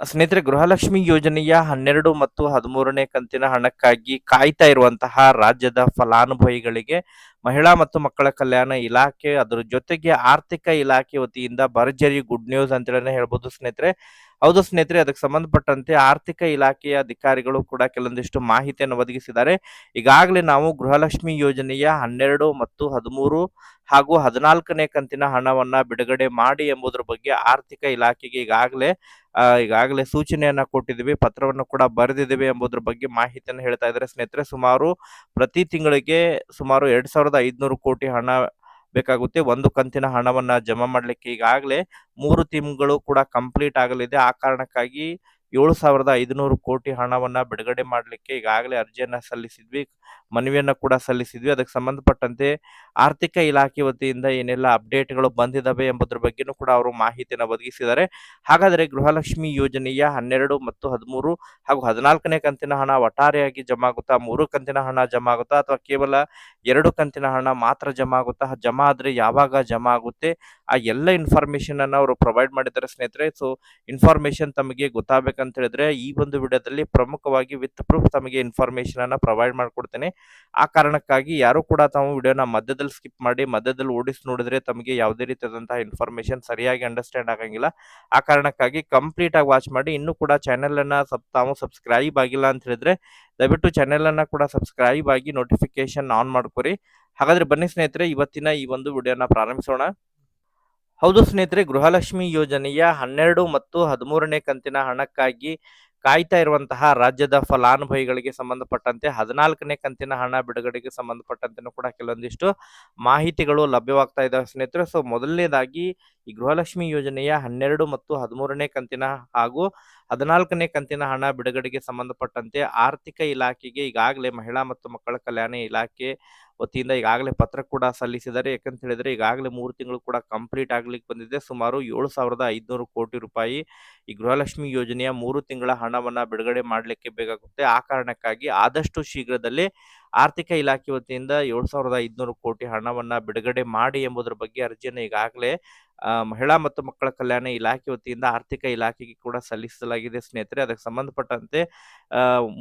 ಸ್ನೇಹಿತರೆ, ಗೃಹಲಕ್ಷ್ಮಿ ಯೋಜನೆಯ ಹನ್ನೆರಡು ಮತ್ತು ಹದಿಮೂರನೇ ಕಂತಿನ ಹಣಕ್ಕಾಗಿ ಕಾಯ್ತಾ ಇರುವಂತಹ ರಾಜ್ಯದ ಫಲಾನುಭವಿಗಳಿಗೆ ಮಹಿಳಾ ಮತ್ತು ಮಕ್ಕಳ ಕಲ್ಯಾಣ ಇಲಾಖೆ, ಅದರ ಜೊತೆಗೆ ಆರ್ಥಿಕ ಇಲಾಖೆ ವತಿಯಿಂದ ಭರ್ಜರಿ ಗುಡ್ ನ್ಯೂಸ್ ಅಂತೇಳಿ ಹೇಳ್ಬೋದು ಸ್ನೇಹಿತರೆ. ಹೌದು ಸ್ನೇಹಿತರೆ, ಅದಕ್ಕೆ ಸಂಬಂಧಪಟ್ಟಂತೆ ಆರ್ಥಿಕ ಇಲಾಖೆಯ ಅಧಿಕಾರಿಗಳು ಕೂಡ ಕೆಲವೊಂದಿಷ್ಟು ಮಾಹಿತಿಯನ್ನು ಒದಗಿಸಿದ್ದಾರೆ. ಈಗಾಗಲೇ ನಾವು ಗೃಹಲಕ್ಷ್ಮಿ ಯೋಜನೆಯ ಹನ್ನೆರಡು ಮತ್ತು ಹದಿಮೂರು ಹಾಗೂ ಹದಿನಾಲ್ಕನೇ ಕಂತಿನ ಹಣವನ್ನ ಬಿಡುಗಡೆ ಮಾಡಿ ಎಂಬುದರ ಬಗ್ಗೆ ಆರ್ಥಿಕ ಇಲಾಖೆಗೆ ಈಗಾಗಲೇ ಈಗಾಗಲೇ ಸೂಚನೆಯನ್ನ ಕೊಟ್ಟಿದ್ದೀವಿ, ಪತ್ರವನ್ನು ಕೂಡ ಬರೆದಿದ್ದೀವಿ ಎಂಬುದರ ಬಗ್ಗೆ ಮಾಹಿತಿಯನ್ನು ಹೇಳ್ತಾ ಇದ್ದಾರೆ. ಸ್ನೇಹಿತರೆ, ಸುಮಾರು ಪ್ರತಿ ತಿಂಗಳಿಗೆ ಸುಮಾರು ಎರಡ್ ಸಾವಿರದ ಐದುನೂರು ಕೋಟಿ ಹಣ ಬೇಕಾಗುತ್ತೆ. ಒಂದು ಕಂತಿನ ಹಣವನ್ನ ಜಮಾ ಮಾಡ್ಲಿಕ್ಕೆ ಈಗಾಗಲೇ ಮೂರು ತಿಂಗಳು ಕೂಡ ಕಂಪ್ಲೀಟ್ ಆಗಲಿದೆ. ಆ ಕಾರಣಕ್ಕಾಗಿ ಏಳು ಸಾವಿರದ ಐದುನೂರು ಕೋಟಿ ಹಣವನ್ನ ಬಿಡುಗಡೆ ಮಾಡಲಿಕ್ಕೆ ಈಗಾಗಲೇ ಅರ್ಜಿಯನ್ನ ಸಲ್ಲಿಸಿದ್ವಿ, ಮನವಿಯನ್ನ ಕೂಡ ಸಲ್ಲಿಸಿದ್ವಿ. ಅದಕ್ಕೆ ಸಂಬಂಧಪಟ್ಟಂತೆ ಆರ್ಥಿಕ ಇಲಾಖೆ ವತಿಯಿಂದ ಏನೆಲ್ಲ ಅಪ್ಡೇಟ್ಗಳು ಬಂದಿದ್ದಾವೆ ಎಂಬುದರ ಬಗ್ಗೆನೂ ಕೂಡ ಅವರು ಮಾಹಿತಿಯನ್ನು ಒದಗಿಸಿದ್ದಾರೆ. ಹಾಗಾದರೆ ಗೃಹಲಕ್ಷ್ಮಿ ಯೋಜನೆಯ ಹನ್ನೆರಡು ಮತ್ತು ಹದಿಮೂರು ಹಾಗೂ ಹದಿನಾಲ್ಕನೇ ಕಂತಿನ ಹಣ ಒಟ್ಟಾರೆಯಾಗಿ ಜಮಾ ಆಗುತ್ತಾ ಮೂರು ಕಂತಿನ ಹಣ ಜಮಾ ಆಗುತ್ತಾ ಅಥವಾ ಕೇವಲ ಎರಡು ಕಂತಿನ ಹಣ ಮಾತ್ರ ಜಮಾ ಆಗುತ್ತಾ ಜಮಾ ಆದರೆ ಯಾವಾಗ ಜಮಾ ಆಗುತ್ತೆ ಆ ಎಲ್ಲ ಇನ್ಫಾರ್ಮೇಶನ್ ಅನ್ನು ಅವರು ಪ್ರೊವೈಡ್ ಮಾಡಿದ್ದಾರೆ ಸ್ನೇಹಿತರೆ. ಸೊ ಇನ್ಫಾರ್ಮೇಶನ್ ತಮಗೆ ಗೊತ್ತಾಗಬೇಕಂತ ಹೇಳಿದ್ರೆ, ಈ ಒಂದು ವಿಡಿಯೋದಲ್ಲಿ ಪ್ರಮುಖವಾಗಿ ವಿತ್ ಪ್ರೂಫ್ ತಮಗೆ ಇನ್ಫಾರ್ಮೇಶನ್ ಅನ್ನ ಪ್ರೊವೈಡ್ ಮಾಡ್ಕೊಡ್ತೇನೆ. ಆ ಕಾರಣಕ್ಕಾಗಿ ಯಾರು ಕೂಡ ತಾವು ವಿಡಿಯೋನ ಮಧ್ಯದಲ್ಲಿ ಸ್ಕಿಪ್ ಮಾಡಿ, ಮಧ್ಯದಲ್ಲಿ ಓಡಿಸಿ ನೋಡಿದ್ರೆ ತಮಗೆ ಯಾವುದೇ ರೀತಿಯಾದಂತಹ ಇನ್ಫಾರ್ಮೇಶನ್ ಸರಿಯಾಗಿ ಅಂಡರ್ಸ್ಟ್ಯಾಂಡ್ ಆಗಂಗಿಲ್ಲ. ಆ ಕಾರಣಕ್ಕಾಗಿ ಕಂಪ್ಲೀಟ್ ಆಗಿ ವಾಚ್ ಮಾಡಿ, ಇನ್ನೂ ಕೂಡ ಚಾನೆಲ್ ಅನ್ನ ತಾವು ಸಬ್ಸ್ಕ್ರೈಬ್ ಆಗಿಲ್ಲ ಅಂತ ಹೇಳಿದ್ರೆ, ದಯವಿಟ್ಟು ಚಾನೆಲ್ ಅನ್ನ ಕೂಡ ಸಬ್ಸ್ಕ್ರೈಬ್ ಆಗಿ ನೋಟಿಫಿಕೇಶನ್ ಆನ್ ಮಾಡ್ಕೊರಿ. ಹಾಗಾದ್ರೆ ಬನ್ನಿ ಸ್ನೇಹಿತರೆ, ಇವತ್ತಿನ ಈ ಒಂದು ವಿಡಿಯೋನ ಪ್ರಾರಂಭಿಸೋಣ. ಹೌದು ಸ್ನೇಹಿತರೆ, ಗೃಹಲಕ್ಷ್ಮಿ ಯೋಜನೆಯ ಹನ್ನೆರಡು ಮತ್ತು ಹದಿಮೂರನೇ ಕಂತಿನ ಹಣಕ್ಕಾಗಿ ಕಾಯ್ತಾ ಇರುವಂತಹ ರಾಜ್ಯದ ಫಲಾನುಭವಿಗಳಿಗೆ ಸಂಬಂಧಪಟ್ಟಂತೆ ಹದಿನಾಲ್ಕನೇ ಕಂತಿನ ಹಣ ಬಿಡುಗಡೆಗೆ ಸಂಬಂಧಪಟ್ಟಂತೆ ಕೂಡ ಕೆಲವೊಂದಿಷ್ಟು ಮಾಹಿತಿಗಳು ಲಭ್ಯವಾಗ್ತಾ ಇದ್ದಾವೆ ಸ್ನೇಹಿತರೆ. ಸೊ, ಮೊದಲನೇದಾಗಿ ಈ ಗೃಹಲಕ್ಷ್ಮಿ ಯೋಜನೆಯ ಹನ್ನೆರಡು ಮತ್ತು ಹದಿಮೂರನೇ ಕಂತಿನ ಹಾಗೂ ಹದಿನಾಲ್ಕನೇ ಕಂತಿನ ಹಣ ಬಿಡುಗಡೆಗೆ ಸಂಬಂಧಪಟ್ಟಂತೆ ಆರ್ಥಿಕ ಇಲಾಖೆಗೆ ಈಗಾಗಲೇ ಮಹಿಳಾ ಮತ್ತು ಮಕ್ಕಳ ಕಲ್ಯಾಣ ಇಲಾಖೆ ವತಿಯಿಂದ ಈಗಾಗಲೇ ಪತ್ರ ಕೂಡ ಸಲ್ಲಿಸಿದ್ದಾರೆ. ಯಾಕಂತ ಹೇಳಿದ್ರೆ ಈಗಾಗಲೇ ಮೂರು ತಿಂಗಳು ಕೂಡ ಕಂಪ್ಲೀಟ್ ಆಗ್ಲಿಕ್ಕೆ ಬಂದಿದೆ. ಸುಮಾರು ಏಳು ಸಾವಿರದ ಐದುನೂರು ಕೋಟಿ ರೂಪಾಯಿ ಈ ಗೃಹಲಕ್ಷ್ಮಿ ಯೋಜನೆಯ ಮೂರು ತಿಂಗಳ ಹಣವನ್ನು ಬಿಡುಗಡೆ ಮಾಡಲಿಕ್ಕೆ ಬೇಕಾಗುತ್ತೆ. ಆ ಕಾರಣಕ್ಕಾಗಿ ಆದಷ್ಟು ಶೀಘ್ರದಲ್ಲೇ ಆರ್ಥಿಕ ಇಲಾಖೆ ವತಿಯಿಂದ ಏಳು ಸಾವಿರದ ಐದುನೂರು ಕೋಟಿ ಹಣವನ್ನು ಬಿಡುಗಡೆ ಮಾಡಿ ಎಂಬುದರ ಬಗ್ಗೆ ಅರ್ಜಿಯನ್ನು ಈಗಾಗಲೇ ಮಹಿಳಾ ಮತ್ತು ಮಕ್ಕಳ ಕಲ್ಯಾಣ ಇಲಾಖೆ ವತಿಯಿಂದ ಆರ್ಥಿಕ ಇಲಾಖೆಗೆ ಕೂಡ ಸಲ್ಲಿಸಲಾಗಿದೆ ಸ್ನೇಹಿತರೆ. ಅದಕ್ಕೆ ಸಂಬಂಧಪಟ್ಟಂತೆ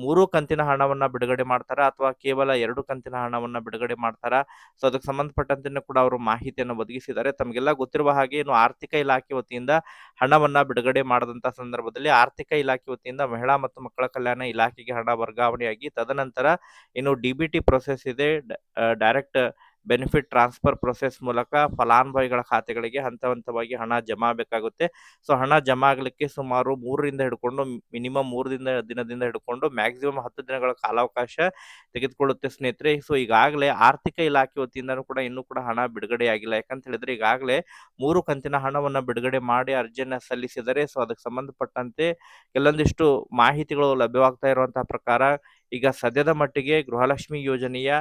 ಮೂರು ಕಂತಿನ ಹಣವನ್ನ ಬಿಡುಗಡೆ ಮಾಡ್ತಾರಾ ಅಥವಾ ಕೇವಲ ಎರಡು ಕಂತಿನ ಹಣವನ್ನ ಬಿಡುಗಡೆ ಮಾಡ್ತಾರಾ? ಸೊ ಅದಕ್ಕೆ ಸಂಬಂಧಪಟ್ಟಂತೆ ಕೂಡ ಅವರು ಮಾಹಿತಿಯನ್ನು ಒದಗಿಸಿದ್ದಾರೆ. ತಮಗೆಲ್ಲ ಗೊತ್ತಿರುವ ಹಾಗೆ ಏನು ಆರ್ಥಿಕ ಇಲಾಖೆ ವತಿಯಿಂದ ಹಣವನ್ನ ಬಿಡುಗಡೆ ಮಾಡದಂತ ಸಂದರ್ಭದಲ್ಲಿ ಆರ್ಥಿಕ ಇಲಾಖೆ ವತಿಯಿಂದ ಮಹಿಳಾ ಮತ್ತು ಮಕ್ಕಳ ಕಲ್ಯಾಣ ಇಲಾಖೆಗೆ ಹಣ ವರ್ಗಾವಣೆಯಾಗಿ ತದನಂತರ ಏನು ಡಿ ಬಿ ಪ್ರೊಸೆಸ್ ಇದೆ. ಡೈರೆಕ್ಟ್ ಬೆನಿಫಿಟ್ ಟ್ರಾನ್ಸ್ಫರ್ ಪ್ರೊಸೆಸ್ ಮೂಲಕ ಫಲಾನುಭವಿಗಳ ಖಾತೆಗಳಿಗೆ ಹಂತ ಹಂತವಾಗಿ ಹಣ ಜಮಾ ಬೇಕಾಗುತ್ತೆ. ಸೊ ಹಣ ಜಮಾ ಆಗಲಿಕ್ಕೆ ಸುಮಾರು ಮೂರರಿಂದ ಹಿಡ್ಕೊಂಡು ಮಿನಿಮಮ್ ಮೂರರಿಂದ ದಿನ ದಿನದಿಂದ ಹಿಡ್ಕೊಂಡು ಮ್ಯಾಕ್ಸಿಮಮ್ ಹತ್ತು ದಿನಗಳ ಕಾಲಾವಕಾಶ ತೆಗೆದುಕೊಳ್ಳುತ್ತೆ ಸ್ನೇಹಿತರೆ. ಸೊ ಈಗಾಗಲೇ ಆರ್ಥಿಕ ಇಲಾಖೆ ವತಿಯಿಂದನೂ ಕೂಡ ಇನ್ನೂ ಕೂಡ ಹಣ ಬಿಡುಗಡೆಯಾಗಿಲ್ಲ ಯಾಕಂತ ಹೇಳಿದ್ರೆ ಈಗಾಗಲೇ ಮೂರು ಕಂತಿನ ಹಣವನ್ನು ಬಿಡುಗಡೆ ಮಾಡಿ ಅರ್ಜಿಯನ್ನು ಸಲ್ಲಿಸಿದರೆ ಸೊ ಅದಕ್ಕೆ ಸಂಬಂಧಪಟ್ಟಂತೆ ಕೆಲವೊಂದಿಷ್ಟು ಮಾಹಿತಿಗಳು ಲಭ್ಯವಾಗ್ತಾ ಇರುವಂತಹ ಪ್ರಕಾರ ಈಗ ಸದ್ಯದ ಮಟ್ಟಿಗೆ ಗೃಹಲಕ್ಷ್ಮಿ ಯೋಜನೆಯ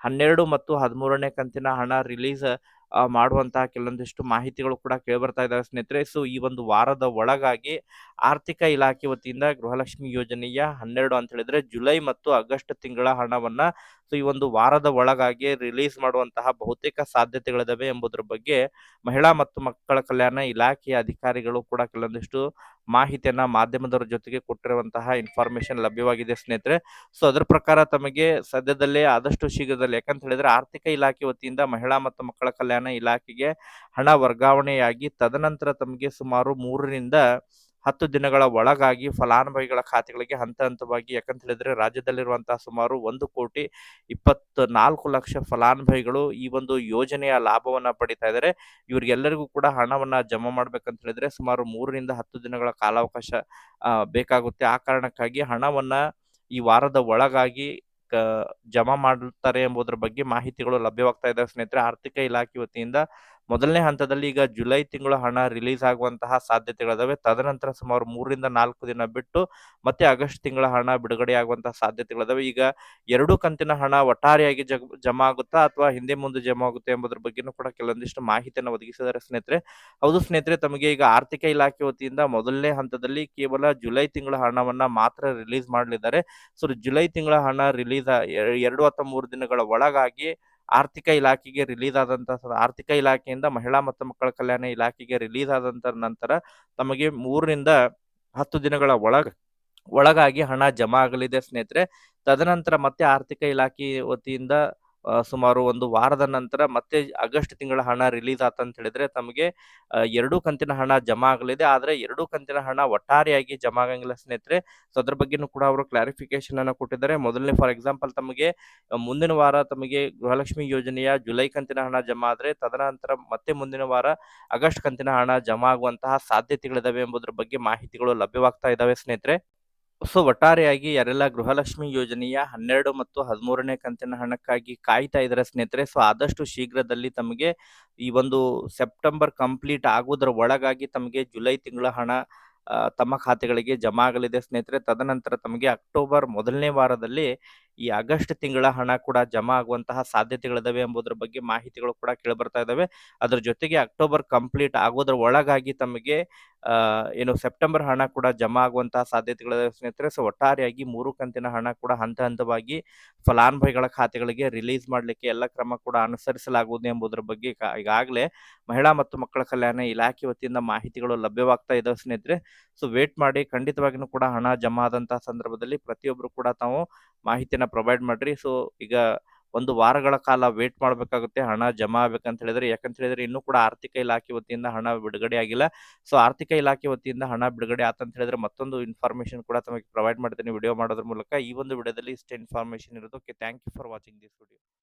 ಹನ್ನೆರಡು ಮತ್ತು ಹದಿಮೂರನೇ ಕಂತಿನ ಹಣ ರಿಲೀಸ್ ಮಾಡುವಂತಹ ಕೆಲವೊಂದಿಷ್ಟು ಮಾಹಿತಿಗಳು ಕೂಡ ಕೇಳಿಬರ್ತಾ ಇದ್ದಾವೆ ಸ್ನೇಹಿತರೆ. ಸೊ ಈ ಒಂದು ವಾರದ ಒಳಗಾಗಿ ಆರ್ಥಿಕ ಇಲಾಖೆ ವತಿಯಿಂದ ಗೃಹಲಕ್ಷ್ಮಿ ಯೋಜನೆಯ ಹನ್ನೆರಡು ಅಂತ ಹೇಳಿದ್ರೆ ಜುಲೈ ಮತ್ತು ಆಗಸ್ಟ್ ತಿಂಗಳ ಹಣವನ್ನ ಸೊ ಈ ಒಂದು ವಾರದ ಒಳಗಾಗಿ ರಿಲೀಸ್ ಮಾಡುವಂತಹ ಬಹುತೇಕ ಸಾಧ್ಯತೆಗಳಿದಾವೆ ಎಂಬುದರ ಬಗ್ಗೆ ಮಹಿಳಾ ಮತ್ತು ಮಕ್ಕಳ ಕಲ್ಯಾಣ ಇಲಾಖೆಯ ಅಧಿಕಾರಿಗಳು ಕೂಡ ಕೆಲವೊಂದಿಷ್ಟು ಮಾಹಿತಿಯನ್ನ ಮಾಧ್ಯಮದವರ ಜೊತೆಗೆ ಕೊಟ್ಟಿರುವಂತಹ ಇನ್ಫಾರ್ಮೇಶನ್ ಲಭ್ಯವಾಗಿದೆ ಸ್ನೇಹಿತರೆ. ಸೊ ಅದರ ಪ್ರಕಾರ ತಮಗೆ ಸದ್ಯದಲ್ಲೇ ಆದಷ್ಟು ಶೀಘ್ರದಲ್ಲಿ, ಯಾಕಂತ ಹೇಳಿದ್ರೆ ಆರ್ಥಿಕ ಇಲಾಖೆ ವತಿಯಿಂದ ಮಹಿಳಾ ಮತ್ತು ಮಕ್ಕಳ ಕಲ್ಯಾಣ ಇಲಾಖೆಗೆ ಹಣ ವರ್ಗಾವಣೆಯಾಗಿ ತದನಂತರ ತಮಗೆ ಸುಮಾರು ಮೂರರಿಂದ ಹತ್ತು ದಿನಗಳ ಒಳಗಾಗಿ ಫಲಾನುಭವಿಗಳ ಖಾತೆಗಳಿಗೆ ಹಂತ ಹಂತವಾಗಿ ಯಾಕಂತ ಹೇಳಿದ್ರೆ ರಾಜ್ಯದಲ್ಲಿರುವಂತಹ ಸುಮಾರು ಒಂದು ಕೋಟಿ ಇಪ್ಪತ್ತ ನಾಲ್ಕು ಲಕ್ಷ ಫಲಾನುಭವಿಗಳು ಈ ಒಂದು ಯೋಜನೆಯ ಲಾಭವನ್ನ ಪಡಿತಾ ಇದ್ದಾರೆ. ಇವ್ರಿಗೆಲ್ಲರಿಗೂ ಕೂಡ ಹಣವನ್ನ ಜಮಾ ಮಾಡ್ಬೇಕಂತ ಹೇಳಿದ್ರೆ ಸುಮಾರು ಮೂರರಿಂದ ಹತ್ತು ದಿನಗಳ ಕಾಲಾವಕಾಶ ಬೇಕಾಗುತ್ತೆ. ಆ ಕಾರಣಕ್ಕಾಗಿ ಹಣವನ್ನ ಈ ವಾರದ ಒಳಗಾಗಿ ಜಮಾ ಮಾಡುತ್ತಾರೆ ಎಂಬುದರ ಬಗ್ಗೆ ಮಾಹಿತಿಗಳು ಲಭ್ಯವಾಗ್ತಾ ಇದ್ದಾವೆ ಸ್ನೇಹಿತರೆ, ಆರ್ಥಿಕ ಇಲಾಖೆ ವತಿಯಿಂದ ಮೊದಲನೇ ಹಂತದಲ್ಲಿ ಈಗ ಜುಲೈ ತಿಂಗಳ ಹಣ ರಿಲೀಸ್ ಆಗುವಂತಹ ಸಾಧ್ಯತೆಗಳಿದಾವೆ. ತದನಂತರ ಸುಮಾರು ಮೂರರಿಂದ ನಾಲ್ಕು ದಿನ ಬಿಟ್ಟು ಮತ್ತೆ ಆಗಸ್ಟ್ ತಿಂಗಳ ಹಣ ಬಿಡುಗಡೆ ಆಗುವಂತಹ ಸಾಧ್ಯತೆಗಳಿದಾವೆ. ಈಗ ಎರಡು ಕಂತಿನ ಹಣ ಒಟ್ಟಾರೆಯಾಗಿ ಜಮಾ ಆಗುತ್ತಾ ಅಥವಾ ಹಿಂದೆ ಮುಂದೆ ಜಮಾ ಆಗುತ್ತೆ ಎಂಬುದರ ಬಗ್ಗೆನೂ ಕೂಡ ಕೆಲವೊಂದಿಷ್ಟು ಮಾಹಿತಿಯನ್ನು ಒದಗಿಸಿದ್ದಾರೆ ಸ್ನೇಹಿತರೆ. ಹೌದು ಸ್ನೇಹಿತರೆ, ತಮಗೆ ಈಗ ಆರ್ಥಿಕ ಇಲಾಖೆ ವತಿಯಿಂದ ಮೊದಲನೇ ಹಂತದಲ್ಲಿ ಕೇವಲ ಜುಲೈ ತಿಂಗಳ ಹಣವನ್ನ ಮಾತ್ರ ರಿಲೀಸ್ ಮಾಡಲಿದ್ದಾರೆ. ಸೊ, ಜುಲೈ ತಿಂಗಳ ಹಣ ರಿಲೀಸ್ ಎರಡು ಅಥವಾ ಮೂರು ದಿನಗಳ ಒಳಗಾಗಿ ಆರ್ಥಿಕ ಇಲಾಖೆಗೆ ರಿಲೀಸ್ ಆದಂತ ಆರ್ಥಿಕ ಇಲಾಖೆಯಿಂದ ಮಹಿಳಾ ಮತ್ತು ಮಕ್ಕಳ ಕಲ್ಯಾಣ ಇಲಾಖೆಗೆ ರಿಲೀಸ್ ಆದಂತ ನಂತರ ತಮಗೆ ಮೂರರಿಂದ 10 ದಿನಗಳ ಒಳಗ, ಒಳಗಾಗಿ ಹಣ ಜಮಾ ಆಗಲಿದೆ ಸ್ನೇಹಿತರೆ. ತದನಂತರ ಮತ್ತೆ ಆರ್ಥಿಕ ಇಲಾಖೆ ವತಿಯಿಂದ ಸುಮಾರು ಒಂದು ವಾರದ ನಂತರ ಮತ್ತೆ ಆಗಸ್ಟ್ ತಿಂಗಳ ಹಣ ರಿಲೀಸ್ ಆತಂತ ಹೇಳಿದ್ರೆ ತಮಗೆ ಎರಡು ಕಂತಿನ ಹಣ ಜಮಾ ಆಗಲಿದೆ. ಆದ್ರೆ ಎರಡು ಕಂತಿನ ಹಣ ಒಟ್ಟಾರೆಯಾಗಿ ಜಮಾ ಆಗಂಗಿಲ್ಲ ಸ್ನೇಹಿತರೆ. ಸೊ ಅದ್ರ ಬಗ್ಗೆನೂ ಕೂಡ ಅವರು ಕ್ಲಾರಿಫಿಕೇಶನ್ ಅನ್ನ ಕೊಟ್ಟಿದ್ದಾರೆ. ಮೊದಲನೇ ಫಾರ್ ಎಕ್ಸಾಂಪಲ್ ತಮಗೆ ಮುಂದಿನ ವಾರ ತಮಗೆ ಗೃಹಲಕ್ಷ್ಮಿ ಯೋಜನೆಯ ಜುಲೈ ಕಂತಿನ ಹಣ ಜಮಾ ಆದ್ರೆ ತದನಂತರ ಮತ್ತೆ ಮುಂದಿನ ವಾರ ಆಗಸ್ಟ್ ಕಂತಿನ ಹಣ ಜಮಾ ಆಗುವಂತಹ ಸಾಧ್ಯತೆಗಳಿದಾವೆ ಎಂಬುದ್ರ ಬಗ್ಗೆ ಮಾಹಿತಿಗಳು ಲಭ್ಯವಾಗ್ತಾ ಇದಾವೆ ಸ್ನೇಹಿತರೆ. ಸೊ ಒಟ್ಟಾರೆಯಾಗಿ ಯಾರೆಲ್ಲ ಗೃಹಲಕ್ಷ್ಮಿ ಯೋಜನೆಯ 12 ಮತ್ತು 13ನೇ ಕಂತಿನ ಹಣಕ್ಕಾಗಿ ಕಾಯ್ತಾ ಇದ್ದಾರೆ ಸ್ನೇಹಿತರೆ. ಸೊ ಆದಷ್ಟು ಶೀಘ್ರದಲ್ಲಿ ತಮಗೆ ಈ ಒಂದು ಸೆಪ್ಟೆಂಬರ್ ಕಂಪ್ಲೀಟ್ ಆಗುವುದರ ಒಳಗಾಗಿ ತಮಗೆ ಜುಲೈ ತಿಂಗಳ ಹಣ ತಮ್ಮ ಖಾತೆಗಳಿಗೆ ಜಮಾ ಆಗಲಿದೆ ಸ್ನೇಹಿತರೆ. ತದನಂತರ ತಮಗೆ ಅಕ್ಟೋಬರ್ ಮೊದಲನೇ ವಾರದಲ್ಲಿ ಈ ಆಗಸ್ಟ್ ತಿಂಗಳ ಹಣ ಕೂಡ ಜಮಾ ಆಗುವಂತಹ ಸಾಧ್ಯತೆಗಳಿದಾವೆ ಎಂಬುದರ ಬಗ್ಗೆ ಮಾಹಿತಿಗಳು ಕೂಡ ಕೇಳಿಬರ್ತಾ ಇದಾವೆ. ಅದರ ಜೊತೆಗೆ ಅಕ್ಟೋಬರ್ ಕಂಪ್ಲೀಟ್ ಆಗೋದ್ರ ಒಳಗಾಗಿ ತಮಗೆ ಏನು ಸೆಪ್ಟೆಂಬರ್ ಹಣ ಕೂಡ ಜಮಾ ಆಗುವಂತಹ ಸಾಧ್ಯತೆಗಳಿದಾವೆ ಸ್ನೇಹಿತರೆ. ಸೊ, ಒಟ್ಟಾರೆಯಾಗಿ ಮೂರು ಕಂತಿನ ಹಣ ಕೂಡ ಹಂತ ಹಂತವಾಗಿ ಫಲಾನುಭವಿಗಳ ಖಾತೆಗಳಿಗೆ ರಿಲೀಸ್ ಮಾಡಲಿಕ್ಕೆ ಎಲ್ಲ ಕ್ರಮ ಕೂಡ ಅನುಸರಿಸಲಾಗುವುದು ಎಂಬುದರ ಬಗ್ಗೆ ಈಗ ಈಗಾಗಲೇ ಮಹಿಳಾ ಮತ್ತು ಮಕ್ಕಳ ಕಲ್ಯಾಣ ಇಲಾಖೆ ವತಿಯಿಂದ ಮಾಹಿತಿಗಳು ಲಭ್ಯವಾಗ್ತಾ ಇದಾವೆ ಸ್ನೇಹಿತರೆ. ಸೊ, ವೇಟ್ ಮಾಡಿ ಖಂಡಿತವಾಗಿಯೂ ಕೂಡ ಹಣ ಜಮಾ ಆದಂತಹ ಸಂದರ್ಭದಲ್ಲಿ ಪ್ರತಿಯೊಬ್ಬರು ಕೂಡ ತಾವು ಮಾಹಿತಿಯನ್ನ ಪ್ರೊವೈಡ್ ಮಾಡ್ರಿ. ಸೊ ಈಗ ಒಂದು ವಾರಗಳ ಕಾಲ ವೇಟ್ ಮಾಡಬೇಕಾಗುತ್ತೆ ಹಣ ಜಮಾ ಆಗ್ಬೇಕಂತ ಹೇಳಿದ್ರೆ. ಯಾಕಂತ ಹೇಳಿದ್ರೆ ಇನ್ನೂ ಕೂಡ ಆರ್ಥಿಕ ಇಲಾಖೆ ವತಿಯಿಂದ ಹಣ ಬಿಡುಗಡೆ ಆಗಿಲ್ಲ. ಸೊ ಆರ್ಥಿಕ ಇಲಾಖೆ ವತಿಯಿಂದ ಹಣ ಬಿಡುಗಡೆ ಆತಂತ ಹೇಳಿದ್ರೆ ಮತ್ತೊಂದು ಇನ್ಫಾರ್ಮೇಷನ್ ಕೂಡ ತಮಗೆ ಪ್ರೊವೈಡ್ ಮಾಡ್ತೀನಿ ವಿಡಿಯೋ ಮಾಡೋದ್ರ ಮೂಲಕ. ಈ ಒಂದು ವಿಡಿಯೋದಲ್ಲಿ ಇಷ್ಟೇ ಇನ್ಫಾರ್ಮೇಷನ್ ಇರೋದು. Okay thank you for watching this video.